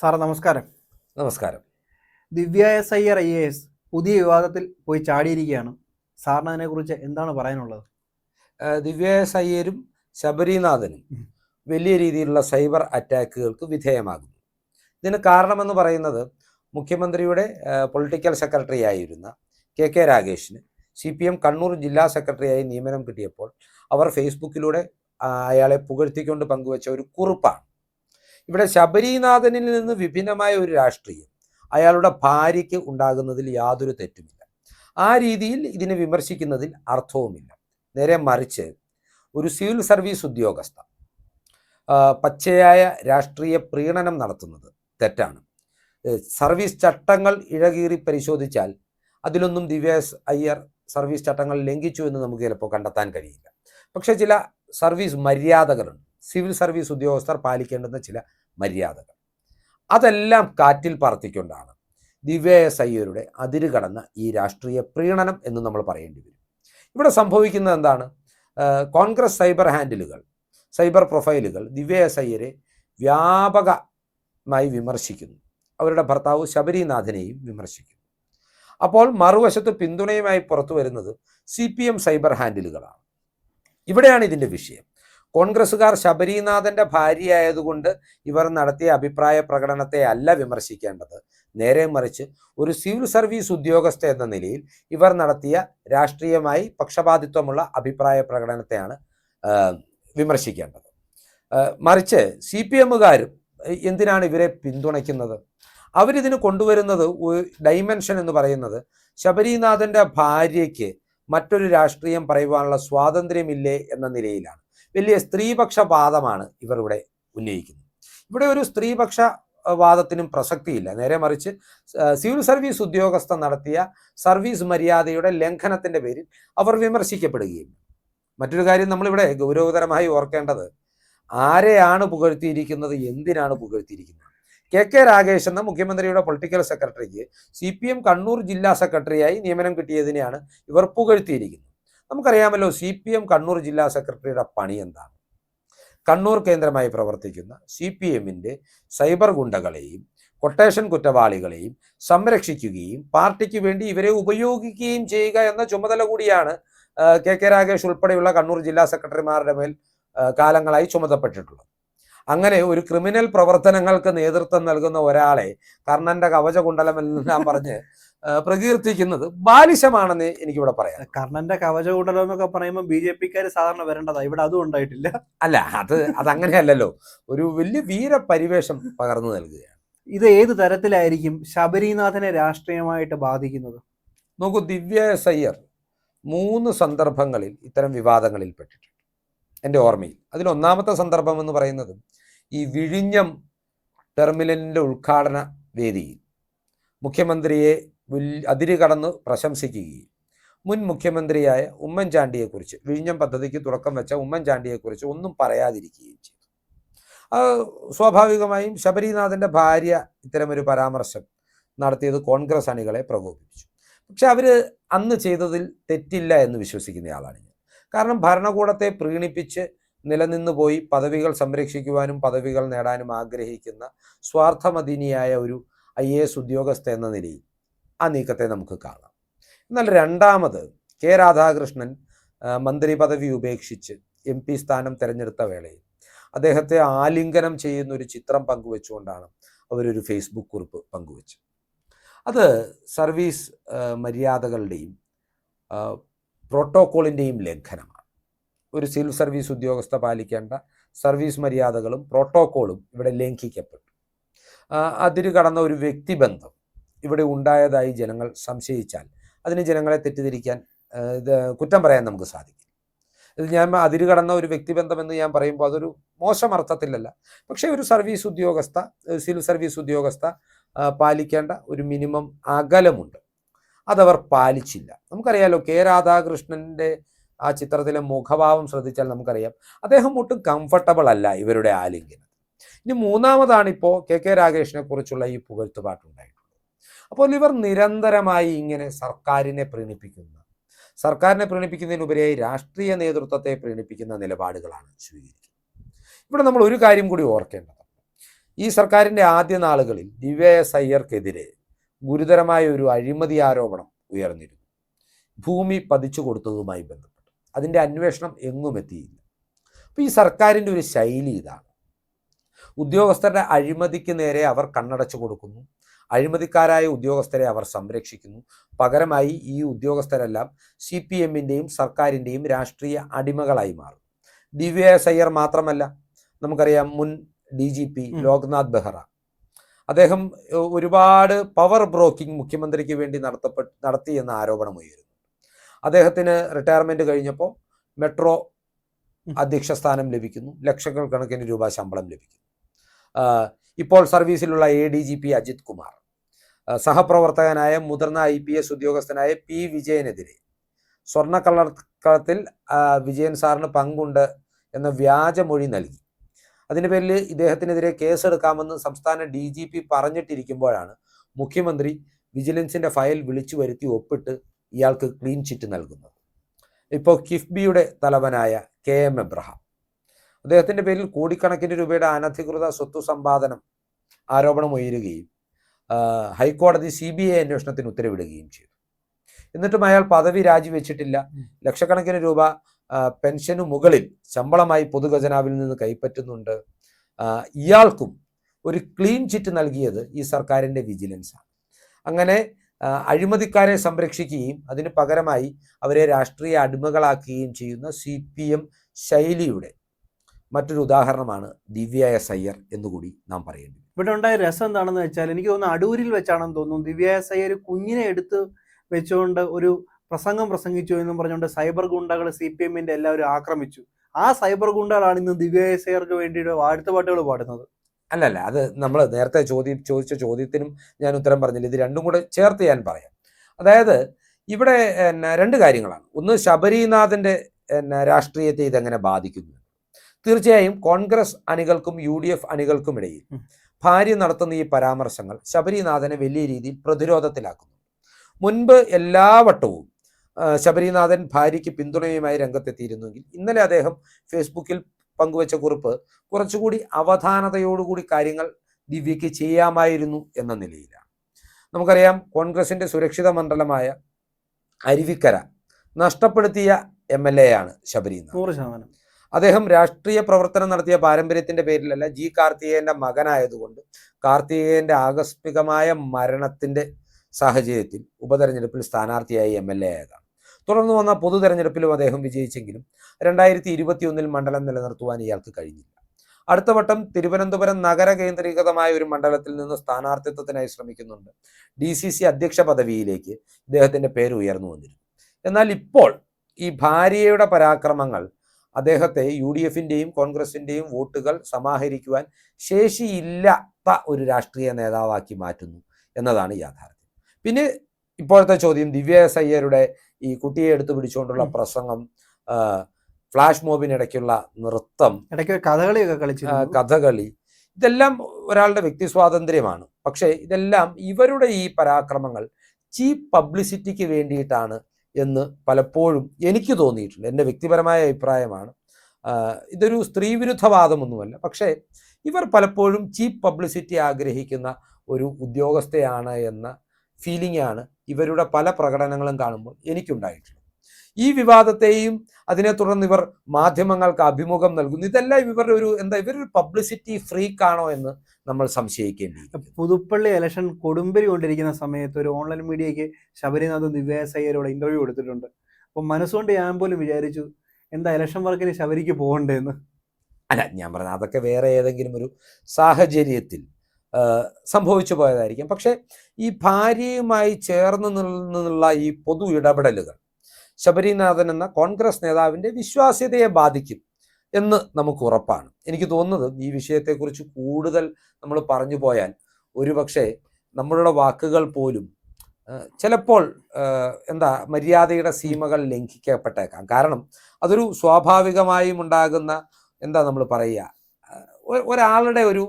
Sir നമസ്കാരം. നമസ്കാരം. Divya S I R IAS എ എസ് പുതിയ വിവാദത്തിൽ പോയി ചാടിയിരിക്കുകയാണ്. സാറിന് അതിനെക്കുറിച്ച് എന്താണ് പറയാനുള്ളത്? ദിവ്യ എസ് ഐയരും ശബരിനാഥനും ഉം. വലിയ രീതിയിലുള്ള സൈബർ അറ്റാക്കുകൾക്ക് വിധേയമാകുന്നു. ഇതിന് കാരണമെന്ന് പറയുന്നത് മുഖ്യമന്ത്രിയുടെ പൊളിറ്റിക്കൽ സെക്രട്ടറി ആയിരുന്ന കെ കെ രാഗേഷിന് സി പി എം കണ്ണൂർ ജില്ലാ സെക്രട്ടറിയായി നിയമനം കിട്ടിയപ്പോൾ അവർ ഫേസ്ബുക്കിലൂടെ അയാളെ പുകഴ്ത്തിക്കൊണ്ട് പങ്കുവച്ച ഒരു കുറിപ്പാണ്. ഇവിടെ ശബരിനാഥനിൽ നിന്ന് വിഭിന്നമായ ഒരു രാഷ്ട്രീയം അയാളുടെ ഭാര്യയ്ക്ക് ഉണ്ടാകുന്നതിൽ യാതൊരു തെറ്റുമില്ല. ആ രീതിയിൽ ഇതിനെ വിമർശിക്കുന്നതിൽ അർത്ഥവുമില്ല. നേരെ മറിച്ച് ഒരു സിവിൽ സർവീസ് ഉദ്യോഗസ്ഥ പച്ചയായ രാഷ്ട്രീയ പ്രീണനം നടത്തുന്നത് തെറ്റാണ്. സർവീസ് ചട്ടങ്ങൾ ഇഴകീറി പരിശോധിച്ചാൽ അതിലൊന്നും ദിവ്യ അയ്യർ സർവീസ് ചട്ടങ്ങൾ ലംഘിച്ചു എന്ന് നമുക്ക് ചിലപ്പോൾ കണ്ടെത്താൻ കഴിയില്ല. പക്ഷേ ചില സർവീസ് മര്യാദകളുണ്ട്. സിവിൽ സർവീസ് ഉദ്യോഗസ്ഥർ പാലിക്കേണ്ടുന്ന ചില മര്യാദകൾ. അതെല്ലാം കാറ്റിൽ പറത്തിക്കൊണ്ടാണ് ദിവ്യ എസ് അയ്യരുടെ അതിര് കടന്ന ഈ രാഷ്ട്രീയ പ്രീണനം എന്ന് നമ്മൾ പറയേണ്ടി വരും. ഇവിടെ സംഭവിക്കുന്നത് എന്താണ്? കോൺഗ്രസ് സൈബർ ഹാൻഡിലുകൾ സൈബർ പ്രൊഫൈലുകൾ ദിവ്യ എസ് അയ്യരെ വ്യാപകമായി വിമർശിക്കുന്നു. അവരുടെ ഭർത്താവ് ശബരിനാഥനെയും വിമർശിക്കുന്നു. അപ്പോൾ മറുവശത്ത് പിന്തുണയുമായി പുറത്തു വരുന്നത് സി പി എം സൈബർ ഹാൻഡിലുകളാണ്. ഇവിടെയാണ് ഇതിന്റെ വിഷയം. കോൺഗ്രസ്സുകാർ ശബരിനാഥന്റെ ഭാര്യയായതുകൊണ്ട് ഇവർ നടത്തിയ അഭിപ്രായ പ്രകടനത്തെ അല്ല വിമർശിക്കേണ്ടത്. നേരെ മറിച്ച് ഒരു സിവിൽ സർവീസ് ഉദ്യോഗസ്ഥ എന്ന നിലയിൽ ഇവർ നടത്തിയ രാഷ്ട്രീയമായി പക്ഷപാതിത്വമുള്ള അഭിപ്രായ പ്രകടനത്തെയാണ് വിമർശിക്കേണ്ടത്. മറിച്ച് സി പി എമ്മുകാരും എന്തിനാണ് ഇവരെ പിന്തുണയ്ക്കുന്നത്? അവരിതിന് കൊണ്ടുവരുന്നത് ഡൈമെൻഷൻ എന്ന് പറയുന്നത് ശബരിനാഥന്റെ ഭാര്യയ്ക്ക് മറ്റൊരു രാഷ്ട്രീയം പറയുവാനുള്ള സ്വാതന്ത്ര്യമില്ലേ എന്ന നിലയിലാണ്. വലിയ സ്ത്രീപക്ഷപാതമാണ് ഇവർ ഇവിടെ ഉന്നയിക്കുന്നത്. ഇവിടെ ഒരു സ്ത്രീപക്ഷ വാദത്തിനും പ്രസക്തിയില്ല. നേരെ മറിച്ച് സിവിൽ സർവീസ് ഉദ്യോഗസ്ഥ നടത്തിയ സർവീസ് മര്യാദയുടെ ലംഘനത്തിന്റെ പേരിൽ അവർ വിമർശിക്കപ്പെടുകയും. മറ്റൊരു കാര്യം നമ്മളിവിടെ ഗൗരവതരമായി ഓർക്കേണ്ടത് ആരെയാണ് പുകഴ്ത്തിയിരിക്കുന്നത് എന്തിനാണ് പുകഴ്ത്തിയിരിക്കുന്നത്? കെ കെ രാഗേഷ് എന്ന മുഖ്യമന്ത്രിയുടെ പൊളിറ്റിക്കൽ സെക്രട്ടറിക്ക് സി പി എം കണ്ണൂർ ജില്ലാ സെക്രട്ടറിയായി നിയമനം കിട്ടിയതിനെയാണ് ഇവർ പുകഴ്ത്തിയിരിക്കുന്നത്. നമുക്കറിയാമല്ലോ സി പി എം കണ്ണൂർ ജില്ലാ സെക്രട്ടറിയുടെ പണി എന്താണ്? കണ്ണൂർ കേന്ദ്രമായി പ്രവർത്തിക്കുന്ന സി പി എമ്മിന്റെ സൈബർ ഗുണ്ടകളെയും കൊട്ടേഷൻ കുറ്റവാളികളെയും സംരക്ഷിക്കുകയും പാർട്ടിക്ക് വേണ്ടി ഇവരെ ഉപയോഗിക്കുകയും ചെയ്യുക എന്ന ചുമതല കൂടിയാണ് കെ കെ രാഗേഷ് ഉൾപ്പെടെയുള്ള കണ്ണൂർ ജില്ലാ സെക്രട്ടറിമാരുടെ മേൽ കാലങ്ങളായി ചുമതപ്പെട്ടിട്ടുള്ളത് അങ്ങനെ ഒരു ക്രിമിനൽ പ്രവർത്തനങ്ങൾക്ക് നേതൃത്വം നൽകുന്ന ഒരാളെ കർണന്റെ ഞാൻ പറഞ്ഞ് പ്രകീർത്തിക്കുന്നത് ബാലിശമാണെന്ന് എനിക്കിവിടെ പറയാം. കർണന്റെ കവചകൂടലോ എന്നൊക്കെ പറയുമ്പോൾ ബി ജെ പിക്കാർ സാധാരണ വരേണ്ടതാ. ഇവിടെ അതും ഉണ്ടായിട്ടില്ല. അല്ല അത് അതങ്ങനെയല്ലല്ലോ. ഒരു വലിയ വീരപരിവേഷം പകർന്നു നൽകുകയാണ്. ഇത് ഏത് തരത്തിലായിരിക്കും ശബരിനാഥനെ രാഷ്ട്രീയമായിട്ട് ബാധിക്കുന്നത്? നോക്കൂ ദിവ്യ സയ്യർ മൂന്ന് സന്ദർഭങ്ങളിൽ ഇത്തരം വിവാദങ്ങളിൽ പെട്ടിട്ടുണ്ട്. എന്റെ ഓർമ്മയിൽ. അതിൽ ഒന്നാമത്തെ സന്ദർഭം എന്ന് പറയുന്നത് ഈ വിഴിഞ്ഞം ടെർമിനലിന്റെ ഉദ്ഘാടന വേദിയിൽ മുഖ്യമന്ത്രിയെ അതിര് കടന്ന് പ്രശംസിക്കുകയും. മുൻ മുഖ്യമന്ത്രിയായ ഉമ്മൻചാണ്ടിയെക്കുറിച്ച് വിഴിഞ്ഞം പദ്ധതിക്ക് തുടക്കം വെച്ച ഉമ്മൻചാണ്ടിയെക്കുറിച്ച് ഒന്നും പറയാതിരിക്കുകയും ചെയ്തു. സ്വാഭാവികമായും ശബരിനാഥന്റെ ഭാര്യ ഇത്തരമൊരു പരാമർശം നടത്തിയത് കോൺഗ്രസ് അണികളെ പ്രകോപിപ്പിച്ചു. പക്ഷെ അവർ അന്ന് ചെയ്തതിൽ തെറ്റില്ല എന്ന് വിശ്വസിക്കുന്നയാളാണ് ഞാൻ. കാരണം ഭരണകൂടത്തെ പ്രീണിപ്പിച്ച് നിലനിന്നു പോയി പദവികൾ സംരക്ഷിക്കുവാനും പദവികൾ നേടാനും ആഗ്രഹിക്കുന്ന സ്വാർത്ഥമദിനിയായ ഒരു ഐ എ എസ് ഉദ്യോഗസ്ഥ എന്ന നിലയിൽ ആ നീക്കത്തെ നമുക്ക് കാണാം. എന്നാൽ രണ്ടാമത് കെ രാധാകൃഷ്ണൻ മന്ത്രി പദവി ഉപേക്ഷിച്ച് എം പി സ്ഥാനം തിരഞ്ഞെടുത്ത വേളയിൽ അദ്ദേഹത്തെ ആലിംഗനം ചെയ്യുന്ന ഒരു ചിത്രം പങ്കുവെച്ചുകൊണ്ടാണ് അവരൊരു ഫേസ്ബുക്ക് കുറിപ്പ് പങ്കുവെച്ചത്. അത് സർവീസ് മര്യാദകളുടെയും പ്രോട്ടോക്കോളിന്റെയും ലംഘനമാണ്. ഒരു സിവിൽ സർവീസ് ഉദ്യോഗസ്ഥ പാലിക്കേണ്ട സർവീസ് മര്യാദകളും പ്രോട്ടോക്കോളും ഇവിടെ ലംഘിക്കപ്പെട്ടു. അതിര് കടന്ന ഒരു വ്യക്തിബന്ധം ഇവിടെ ഉണ്ടായതായി ജനങ്ങൾ സംശയിച്ചാൽ അതിന് ജനങ്ങളെ തെറ്റിദ്ധരിക്കാൻ ഇത് കുറ്റം പറയാൻ നമുക്ക് സാധിക്കും. ഇത് ഞാൻ അതിര് കടന്ന ഒരു വ്യക്തിബന്ധം എന്ന് ഞാൻ പറയുമ്പോൾ അതൊരു മോശം അർത്ഥത്തിലല്ല. പക്ഷേ ഒരു സർവീസ് ഉദ്യോഗസ്ഥ സിവിൽ സർവീസ് ഉദ്യോഗസ്ഥ പാലിക്കേണ്ട ഒരു മിനിമം അകലമുണ്ട്. അതവർ പാലിച്ചില്ല. നമുക്കറിയാലോ കെ. രാധാകൃഷ്ണന്റെ ആ ചിത്രത്തിലെ മുഖഭാവം ശ്രദ്ധിച്ചാൽ നമുക്കറിയാം. അദ്ദേഹം ഒട്ടും കംഫർട്ടബിൾ അല്ല ഇവരുടെ ആലിംഗനം. ഇനി മൂന്നാമതാണ് ഇപ്പോൾ കെ. കെ. രാഗേഷിനെ കുറിച്ചുള്ള ഈ പുകഴ്ത്തുപാട്ടുണ്ടായിട്ടുള്ളത്. അപ്പോൾ ഇവർ നിരന്തരമായി ഇങ്ങനെ സർക്കാരിനെ പ്രീണിപ്പിക്കുന്ന. സർക്കാരിനെ പ്രീണിപ്പിക്കുന്നതിനുപരിയായി രാഷ്ട്രീയ നേതൃത്വത്തെ പ്രീണിപ്പിക്കുന്ന നിലപാടുകളാണ് സ്വീകരിക്കുന്നത്. ഇവിടെ നമ്മൾ ഒരു കാര്യം കൂടി ഓർക്കേണ്ടത് ഈ സർക്കാരിന്റെ ആദ്യ നാളുകളിൽ ദിവ്യ എസ് ഗുരുതരമായ ഒരു അഴിമതി ആരോപണം ഉയർന്നിരുന്നു. ഭൂമി പതിച്ചു കൊടുത്തതുമായി ബന്ധപ്പെട്ട്. അതിന്റെ അന്വേഷണം എങ്ങും എത്തിയില്ല. അപ്പോൾ ഈ സർക്കാരിന്റെ ഒരു ശൈലി ഇതാണ്. ഉദ്യോഗസ്ഥരുടെ അഴിമതിക്ക് നേരെ അവർ കണ്ണടച്ചു കൊടുക്കുന്നു. അഴിമതിക്കാരായ ഉദ്യോഗസ്ഥരെ അവർ സംരക്ഷിക്കുന്നു. പകരമായി ഈ ഉദ്യോഗസ്ഥരെല്ലാം സി പി എമ്മിന്റെയും സർക്കാരിന്റെയും രാഷ്ട്രീയ അടിമകളായി മാറും. ദിവ്യ എസ് അയ്യർ മാത്രമല്ല നമുക്കറിയാം മുൻ D G P Loknath Behra. അദ്ദേഹം ഒരുപാട് പവർ ബ്രോക്കിംഗ് മുഖ്യമന്ത്രിക്ക് വേണ്ടി നടത്തപ്പെട്ട് നടത്തി എന്ന ആരോപണം ഉയരുന്നു. അദ്ദേഹത്തിന് റിട്ടയർമെന്റ് കഴിഞ്ഞപ്പോൾ മെട്രോ അധ്യക്ഷ സ്ഥാനം ലഭിക്കുന്നു. ലക്ഷങ്ങൾ കണക്കിന് രൂപ ശമ്പളം ലഭിക്കുന്നു. ഇപ്പോൾ സർവീസിലുള്ള A D G P Ajith Kumar. സഹപ്രവർത്തകനായ മുതിർന്ന ഐ പി എസ് ഉദ്യോഗസ്ഥനായ പി വിജയനെതിരെ. സ്വർണക്കള്ളക്കടത്തിൽ ആഹ്, വിജയൻ സാറിന് പങ്കുണ്ട് എന്ന വ്യാജമൊഴി നൽകി. അതിന്റെ പേരിൽ ഇദ്ദേഹത്തിനെതിരെ കേസെടുക്കാമെന്ന് സംസ്ഥാന ഡി ജി പി പറഞ്ഞിട്ടിരിക്കുമ്പോഴാണ് മുഖ്യമന്ത്രി വിജിലൻസിന്റെ ഫയൽ വിളിച്ചു വരുത്തി ഒപ്പിട്ട് ഇയാൾക്ക് ക്ലീൻ ചിറ്റ് നൽകുന്നത്. ഇപ്പോൾ കിഫ്ബിയുടെ തലവനായ കെ എം എബ്രഹാം. അദ്ദേഹത്തിന്റെ പേരിൽ കോടിക്കണക്കിന് രൂപയുടെ അനധികൃത സ്വത്തു സമ്പാദനം ആരോപണം ഉയരുകയും ഹൈക്കോടതി സി ബി ഐ അന്വേഷണത്തിന് ഉത്തരവിടുകയും ചെയ്തു. എന്നിട്ടും അയാൾ പദവി രാജിവെച്ചിട്ടില്ല. ലക്ഷക്കണക്കിന് രൂപ പെൻഷനു മുകളിൽ ശമ്പളമായി പൊതുഖജനാവിൽ നിന്ന് കൈപ്പറ്റുന്നുണ്ട്. ഇയാൾക്കും ഒരു ക്ലീൻ ചിറ്റ് നൽകിയത് ഈ സർക്കാരിന്റെ വിജിലൻസാണ്. അങ്ങനെ അഴിമതിക്കാരെ സംരക്ഷിക്കുകയും അതിന് പകരമായി അവരെ രാഷ്ട്രീയ അടിമകളാക്കുകയും ചെയ്യുന്ന സി പി എം ശൈലിയുടെ മറ്റൊരു ഉദാഹരണമാണ് ദിവ്യ എസ് അയ്യർ എന്നുകൂടി നാം പറയേണ്ടി. ഇവിടെ ഉണ്ടായ രസം എന്താണെന്ന് വെച്ചാൽ എനിക്ക് തോന്നുന്നു അടൂരിൽ വെച്ചാണെന്ന് തോന്നുന്നു ദിവ്യ എസ് അയ്യർ കുഞ്ഞിനെ എടുത്ത് വെച്ചുകൊണ്ട് ഒരു പ്രസംഗം പ്രസംഗിച്ചു എന്നും പറഞ്ഞുകൊണ്ട് സൈബർ ഗുണ്ടകൾ സി പി എമ്മിന്റെ എല്ലാവരും ആക്രമിച്ചു. ആ സൈബർ ഗുണ്ടകളാണ് ഇന്ന് ദിവ്യ എസ് അയ്യർക്ക് വേണ്ടിയിട്ട് വാഴ്ത്തുപാട്ടുകൾ പാടുന്നത്. അല്ലല്ല അത് നമ്മൾ നേരത്തെ ചോദ്യം ചോദിച്ച ചോദ്യത്തിനും ഞാൻ ഉത്തരം പറഞ്ഞില്ല. ഇത് രണ്ടും കൂടെ ചേർത്ത് ഞാൻ പറയാം. അതായത് ഇവിടെ രണ്ട് കാര്യങ്ങളാണ്. ഒന്ന് ശബരിനാഥന്റെ രാഷ്ട്രീയത്തെ ഇതെങ്ങനെ ബാധിക്കുന്നു? തീർച്ചയായും കോൺഗ്രസ് അണികൾക്കും യു ഡി എഫ് അണികൾക്കും ഇടയിൽ ഉം. ഭാര്യ നടത്തുന്ന ഈ പരാമർശങ്ങൾ ശബരിനാഥനെ വലിയ രീതിയിൽ പ്രതിരോധത്തിലാക്കുന്നു. മുൻപ് എല്ലാ വട്ടവും ശബരിനാഥൻ ഭാര്യയ്ക്ക് പിന്തുണയുമായി രംഗത്തെത്തിയിരുന്നെങ്കിൽ ഇന്നലെ അദ്ദേഹം ഫേസ്ബുക്കിൽ പങ്കുവച്ച കുറിപ്പ് കുറച്ചുകൂടി അവധാനതയോടുകൂടി കാര്യങ്ങൾ ദിവ്യയ്ക്ക് ചെയ്യാമായിരുന്നു എന്ന നിലയിലാണ്. നമുക്കറിയാം കോൺഗ്രസിന്റെ സുരക്ഷിത മണ്ഡലമായ അരുവിക്കര നഷ്ടപ്പെടുത്തിയ എം എൽ എ ആണ് ശബരിനാഥ് നൂറ് ശതമാനം. അദ്ദേഹം രാഷ്ട്രീയ പ്രവർത്തനം നടത്തിയ പാരമ്പര്യത്തിന്റെ പേരിലല്ല ജി കാർത്തികേയന്റെ മകനായതുകൊണ്ട് കാർത്തികേയന്റെ ആകസ്മികമായ മരണത്തിന്റെ സാഹചര്യത്തിൽ ഉപതെരഞ്ഞെടുപ്പിൽ സ്ഥാനാർത്ഥിയായി എം എൽ എ ആയതാണ്. തുടർന്ന് വന്ന പൊതു തെരഞ്ഞെടുപ്പിലും അദ്ദേഹം വിജയിച്ചെങ്കിലും രണ്ടായിരത്തി ഇരുപത്തിയൊന്നിൽ മണ്ഡലം നിലനിർത്തുവാൻ ഇയാൾക്ക് കഴിഞ്ഞില്ല. അടുത്ത വട്ടം തിരുവനന്തപുരം നഗര കേന്ദ്രീകൃതമായ ഒരു മണ്ഡലത്തിൽ നിന്ന് സ്ഥാനാർത്ഥിത്വത്തിനായി ശ്രമിക്കുന്നുണ്ട്. ഡി സി സി അധ്യക്ഷ പദവിയിലേക്ക് ഇദ്ദേഹത്തിന്റെ പേര് ഉയർന്നു വന്നിരുന്നു. എന്നാൽ ഇപ്പോൾ ഈ ഭാര്യയുടെ പരാക്രമങ്ങൾ അദ്ദേഹത്തെ യു ഡി എഫിന്റെയും കോൺഗ്രസിന്റെയും വോട്ടുകൾ സമാഹരിക്കുവാൻ ശേഷിയില്ലാത്ത ഒരു രാഷ്ട്രീയ നേതാവാക്കി മാറ്റുന്നു എന്നതാണ് യാഥാർത്ഥ്യം. പിന്നെ ഇപ്പോഴത്തെ ചോദ്യം ദിവ്യ എസ് അയ്യരുടെ ഈ കുട്ടിയെ എടുത്തു പിടിച്ചുകൊണ്ടുള്ള പ്രസംഗം ഫ്ലാഷ് മോബിനിടയ്ക്കുള്ള നൃത്തം ഇടയ്ക്ക് കഥകളിയൊക്കെ കളിച്ചു കഥകളി ഇതെല്ലാം ഒരാളുടെ വ്യക്തി സ്വാതന്ത്ര്യമാണ്. പക്ഷേ ഇതെല്ലാം ഇവരുടെ ഈ പരാക്രമങ്ങൾ ചീപ്പ് പബ്ലിസിറ്റിക്ക് വേണ്ടിയിട്ടാണ് എന്ന് പലപ്പോഴും എനിക്ക് തോന്നിയിട്ടുണ്ട്. എന്റെ വ്യക്തിപരമായ അഭിപ്രായമാണ്. ഇതൊരു സ്ത്രീവിരുദ്ധവാദമൊന്നുമല്ല. പക്ഷേ ഇവർ പലപ്പോഴും ചീപ്പ് പബ്ലിസിറ്റി ആഗ്രഹിക്കുന്ന ഒരു ഉദ്യോഗസ്ഥയാണ് എന്ന ഫീലിംഗാണ് ഇവരുടെ പല പ്രകടനങ്ങളും കാണുമ്പോൾ എനിക്കുണ്ടായിട്ടുള്ളത്. ഈ വിവാദത്തെയും അതിനെ തുടർന്ന് ഇവർ മാധ്യമങ്ങൾക്ക് അഭിമുഖം നൽകുന്നു. ഇതെല്ലാം ഇവരുടെ ഒരു എന്താ ഇവരൊരു പബ്ലിസിറ്റി ഫ്രീക്ക് ആണോ എന്ന് നമ്മൾ സംശയിക്കേണ്ടി പുതുപ്പള്ളി ഇലക്ഷൻ കൊടുമ്പരി കൊണ്ടിരിക്കുന്ന സമയത്ത് ഒരു ഓൺലൈൻ മീഡിയയ്ക്ക് ശബരിനാഥ് ദിവ്യാസയ്യരോട് ഇന്റർവ്യൂ കൊടുത്തിട്ടുണ്ട്. അപ്പം മനസ്സുകൊണ്ട് ഞാൻ പോലും വിചാരിച്ചു എന്താ ഇലക്ഷൻ വർക്കിന് ശബരിക്ക് പോകണ്ടേന്ന് അല്ല ഞാൻ പറഞ്ഞ അതൊക്കെ വേറെ ഏതെങ്കിലും ഒരു സാഹചര്യത്തിൽ സംഭവിച്ചു പോയതായിരിക്കും. പക്ഷേ ഈ ഭാര്യയുമായി ചേർന്ന് നിന്നുള്ള ഈ പൊതു ഇടപെടലുകൾ ശബരിനാഥൻ എന്ന കോൺഗ്രസ് നേതാവിന്റെ വിശ്വാസ്യതയെ ബാധിക്കും എന്ന് നമുക്ക് ഉറപ്പാണ്. എനിക്ക് തോന്നുന്നത് ഈ വിഷയത്തെക്കുറിച്ച് കൂടുതൽ നമ്മൾ പറഞ്ഞു പോയാൽ ഒരുപക്ഷെ നമ്മളുടെ വാക്കുകൾ പോലും ചിലപ്പോൾ എന്താ മര്യാദയുടെ സീമകൾ ലംഘിക്കപ്പെട്ടേക്കാം. കാരണം അതൊരു സ്വാഭാവികമായും ഉണ്ടാകുന്ന എന്താ നമ്മൾ പറയുക ഒരാളുടെ ഒരു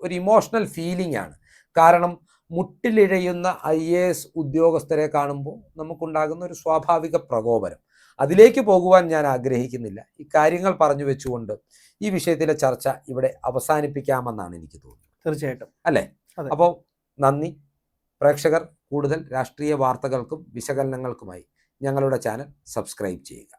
ഒരു ഇമോഷണൽ ഫീലിംഗ് ആണ്. കാരണം മുട്ടിലിഴയുന്ന ഐ എ എസ് ഉദ്യോഗസ്ഥരെ കാണുമ്പോൾ നമുക്കുണ്ടാകുന്ന ഒരു സ്വാഭാവിക പ്രകോപനം. അതിലേക്ക് പോകുവാൻ ഞാൻ ആഗ്രഹിക്കുന്നില്ല. ഈ കാര്യങ്ങൾ പറഞ്ഞു വെച്ചുകൊണ്ട് ഈ വിഷയത്തിലെ ചർച്ച ഇവിടെ അവസാനിപ്പിക്കാമെന്നാണ് എനിക്ക് തോന്നുന്നത്. തീർച്ചയായിട്ടും. അല്ലേ. അപ്പോൾ നന്ദി. പ്രേക്ഷകർ കൂടുതൽ രാഷ്ട്രീയ വാർത്തകൾക്കും വിശകലനങ്ങൾക്കുമായി ഞങ്ങളുടെ ചാനൽ സബ്സ്ക്രൈബ് ചെയ്യുക.